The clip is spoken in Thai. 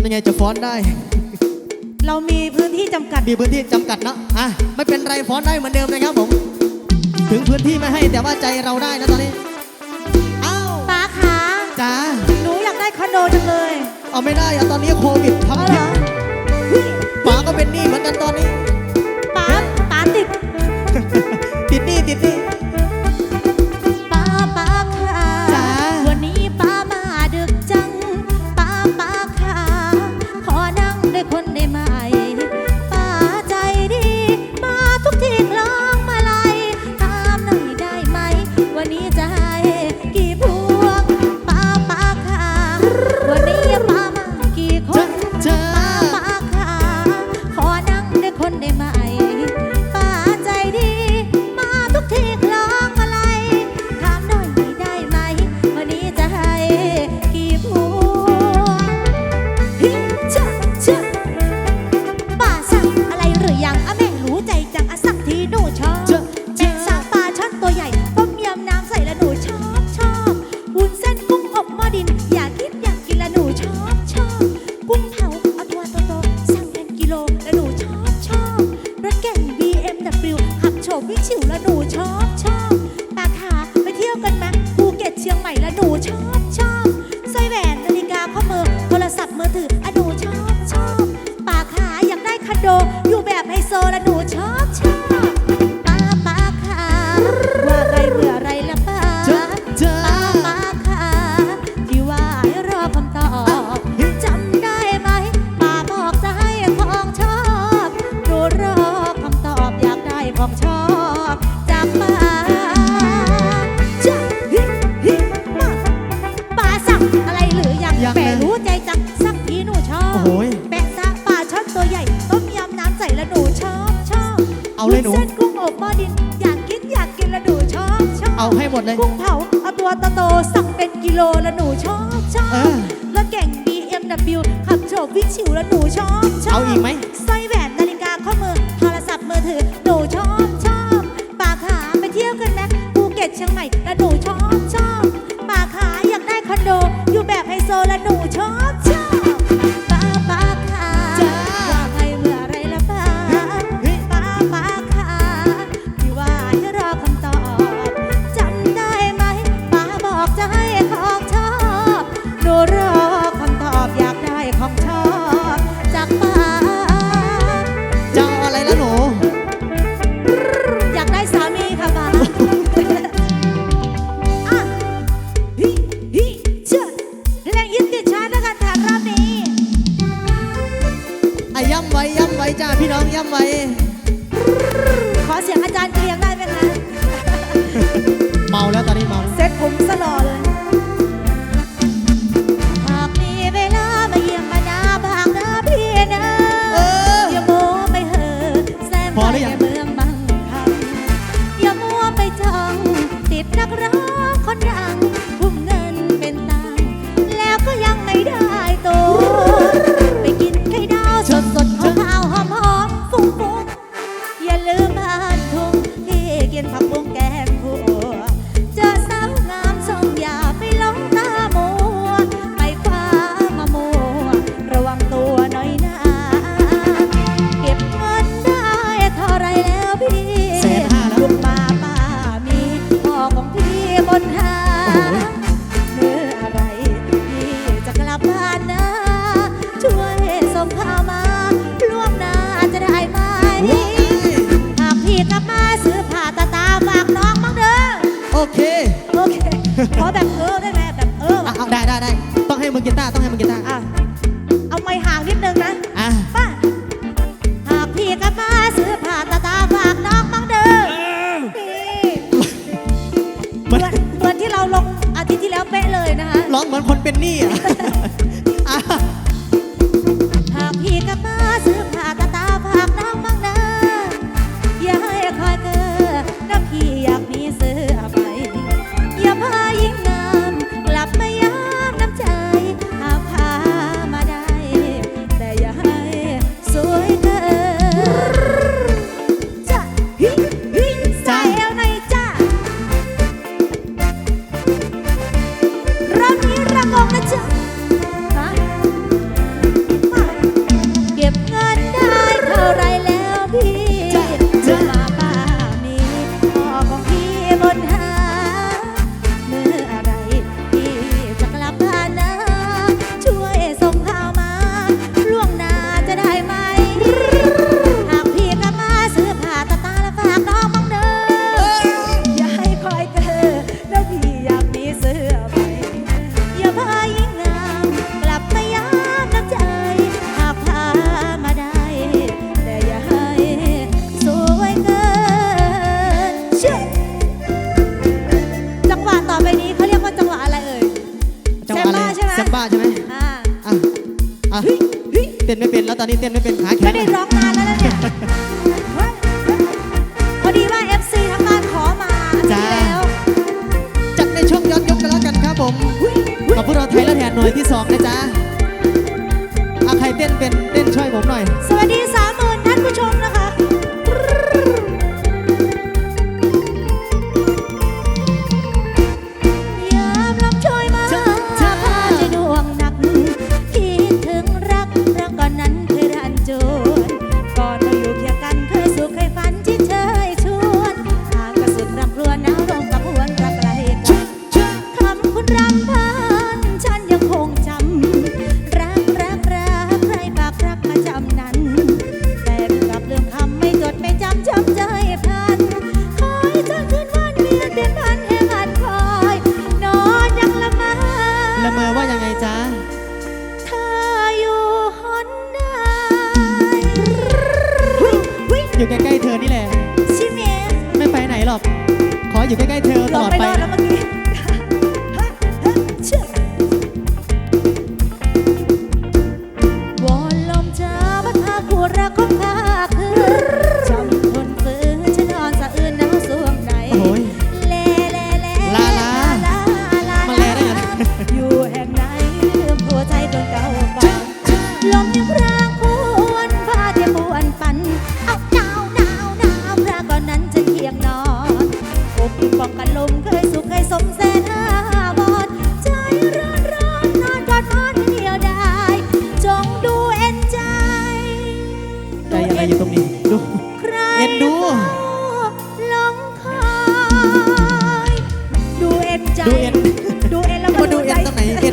ำยังไงจะฟ้อนได้ เรามีพื้นที่จำกัด มีพื้นที่จำกัดนะอะไม่เป็นไรฟ้อนได้เหมือนเดิมนะครับผม ถึงพื้นที่ไม่ให้แต่ว่าใจเราได้นะตอนนี้อ้าวป้าขาจ้าหนูอยากได้คอนโดจังเลย เอาไม่ได้อะตอนนี้โควิดทำเอาเหรป้าก็เป็นหนี้เหมือนกันตอนนี้ de Juan de Mar. วิ่งฉิวและหนูชอบ ให้หนู เส้นกุ้งอบหม้อดิน อยากกินอยากกินและหนูชอบชอบเอาให้หมดเลย กุ้งเผาเอาตัวโตๆสั่งเป็นกิโลและหนูชอบชอบแล้วเก่ง BMW ขับโฉบวิชิวและหนูชอบชอบเอาอีกไหม สร้อยแหวนนาฬิกาข้อมือโทรศัพท์มือถือหนูชอบชอบป่าขาไปเที่ยวกันไหมภูเก็ตเชียงใหม่และหนูชอบชอบป่าขาอยากได้คอนโด อยู่แบบไฮโซและหนูชอบช จ้าพี่น้องย้ำไว้ ขอเสียงอาจารย์เกรียง ร้องเหมือน เต้นไม่เป็นแล้วตอนนี้เต้นไม่เป็นขาแข็งไม่ได้ร้องนานแล้วนะเนี่ยพอดีว่า FC ทางบ้านขอมาจ้าจัดในช่วงย้อนยุคกันแล้วกันครับผมขอบพวกเราไทยและแถนหน่วยที่สองนะจ๊ะอาใครเต้นเป็นเต้นช่วยผมหน่อย สวัสดีสามหมื่ ออยู่ใกล้ๆเธอตลอดไป แล้วเมื่อบอนลมจ้าบัดอากูรักของข้าคือจำคนฝืนฉันนอนสะอื้นน้ำสวงไนโอ้ย บัดลมเคยสุขเคยสมแสนบอดใจร้อนร้อนนอนกอดนอนเดียวได้ จงดูเอ็นใจใจอะไรอยู่ตรงนี้ดูเอ็นดูลงคอยดูเอ็นดูเอ็นแล้วก็ดูใจตรงไหน